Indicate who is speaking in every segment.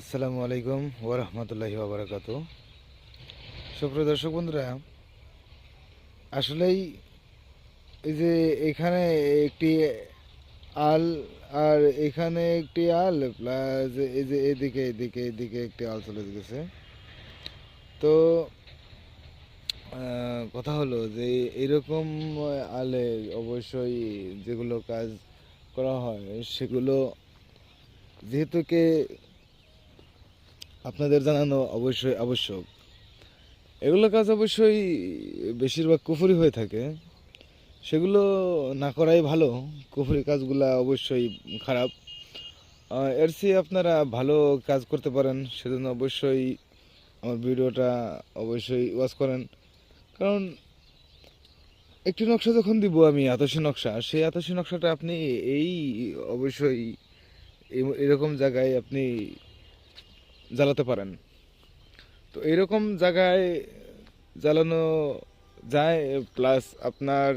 Speaker 1: আসসালামু আলাইকুম ওরহমতুল্লাহি ওবরাকাতু সুপ্রিয় দর্শক বন্ধুরা, আসলেই এই যে এখানে একটি আল আর এখানে একটি আল প্লাস এই যে এদিকে এদিকে এদিকে একটি আল চলে গেছে। তো কথা হলো যে এরকম আলে অবশ্যই যেগুলো কাজ করা হয় সেগুলো যেহেতুকে আপনাদের জানানো অবশ্যই আবশ্যক। এগুলো কাজ অবশ্যই বেশিরভাগ কুফুরি হয়ে থাকে। সেগুলো না করাই ভালো। কুফুরি কাজগুলা অবশ্যই খারাপ। এর চেয়ে আপনারা ভালো কাজ করতে পারেন। সেজন্য অবশ্যই আমার ভিডিওটা অবশ্যই ওয়াচ করেন। কারণ একটি নকশা যখন দিব আমি আতসী নকশা, সেই আতসী নকশাটা আপনি এই অবশ্যই এরকম জায়গায় আপনি জ্বালাতে পারেন। তো এরকম জায়গায় জ্বালানো যায়, প্লাস আপনার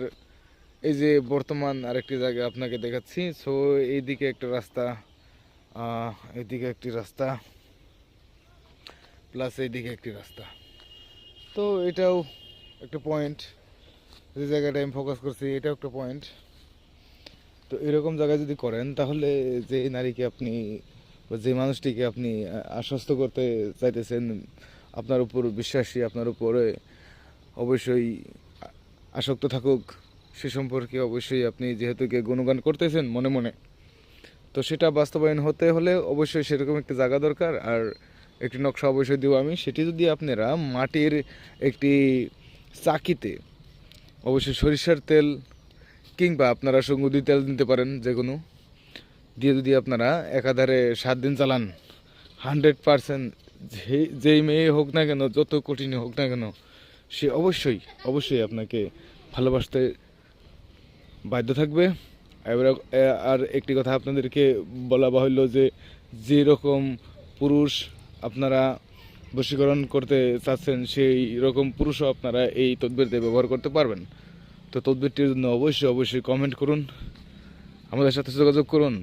Speaker 1: এই যে বর্তমান আরেকটি জায়গা আপনাকে দেখাচ্ছি। সো এইদিকে একটা রাস্তা এইদিকে একটি রাস্তা, প্লাস এইদিকে একটি রাস্তা। তো এটাও একটা পয়েন্ট যে জায়গাটা আমি ফোকাস করছি, এটাও একটা পয়েন্ট তো এরকম জায়গায় যদি করেন, তাহলে যে নারীকে আপনি যে মানুষটিকে আপনি আশ্বস্ত করতে চাইতেছেন, আপনার উপর বিশ্বাসী, আপনার উপরে অবশ্যই আসক্ত থাকুক। সে সম্পর্কে অবশ্যই আপনি যেহেতু কে গুণগান করতেছেন মনে মনে। তো সেটা বাস্তবায়ন হতে হলে অবশ্যই সেরকম একটি জায়গা দরকার। আর একটি নকশা অবশ্যই দিব আমি। সেটি যদি আপনারা মাটির একটি চাকিতে, অবশ্যই সরিষার তেল কিংবা আপনারা সঙ্গুদি তেল নিতে পারেন যে কোনো দিয়ে যদি আপনারা একাধারে সাত দিন চালান হান্ড্রেড পারসেন্ট যেই মেয়ে হোক না কেন, যত কঠিন হোক না কেন, সে অবশ্যই অবশ্যই আপনাকে ভালোবাসতে বাধ্য থাকবে। এবার আর একটি কথা আপনাদেরকে বলা বাহুল্য যে যে রকম পুরুষ আপনারা বশীকরণ করতে চাচ্ছেন, সেই রকম পুরুষও আপনারা এই তদবিরতে ব্যবহার করতে পারবেন। তো তদবিরটির জন্য অবশ্যই অবশ্যই কমেন্ট করুন। আমাদের সাথে যোগাযোগ করুন।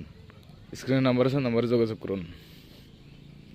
Speaker 1: স্ক্রিনে নাম্বার আছে নাম্বারে যোগাযোগ করুন